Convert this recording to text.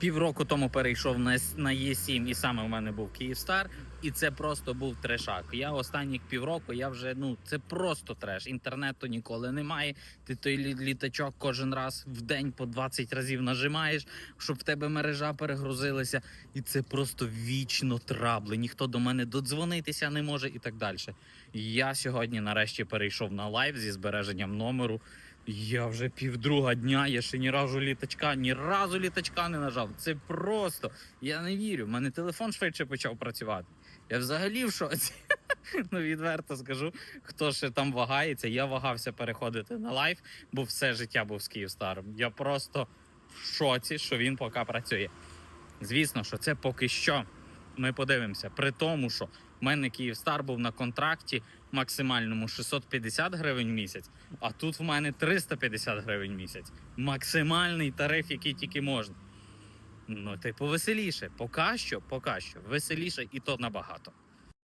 Півроку тому перейшов на, на Е7, і саме в мене був Київстар, і це просто був трешак. Я останні півроку, я вже ну це просто треш. Інтернету ніколи немає. Ти той літачок кожен раз в день по 20 разів нажимаєш, щоб в тебе мережа перегрузилася. І це просто вічно трабли. Ніхто до мене додзвонитися не може і так далі. Я сьогодні нарешті перейшов на лайв зі збереженням номеру. Я вже півдруга дня, я ще ні разу літачка, ні разу літачка не нажав. Це просто. Я не вірю. У мене телефон швидше почав працювати. Я взагалі в шоці. Ну, відверто скажу, хто ще там вагається. Я вагався переходити на лайв, бо все життя був з Київстаром. Я просто в шоці, що він поки працює. Звісно, що це поки що. Ми подивимося. При тому, що в мене Київстар був на контракті максимальному 650 гривень в місяць, а тут в мене 350 гривень в місяць. Максимальний тариф, який тільки можна. Ну, типу, веселіше. Поки що, поки що, веселіше і то набагато.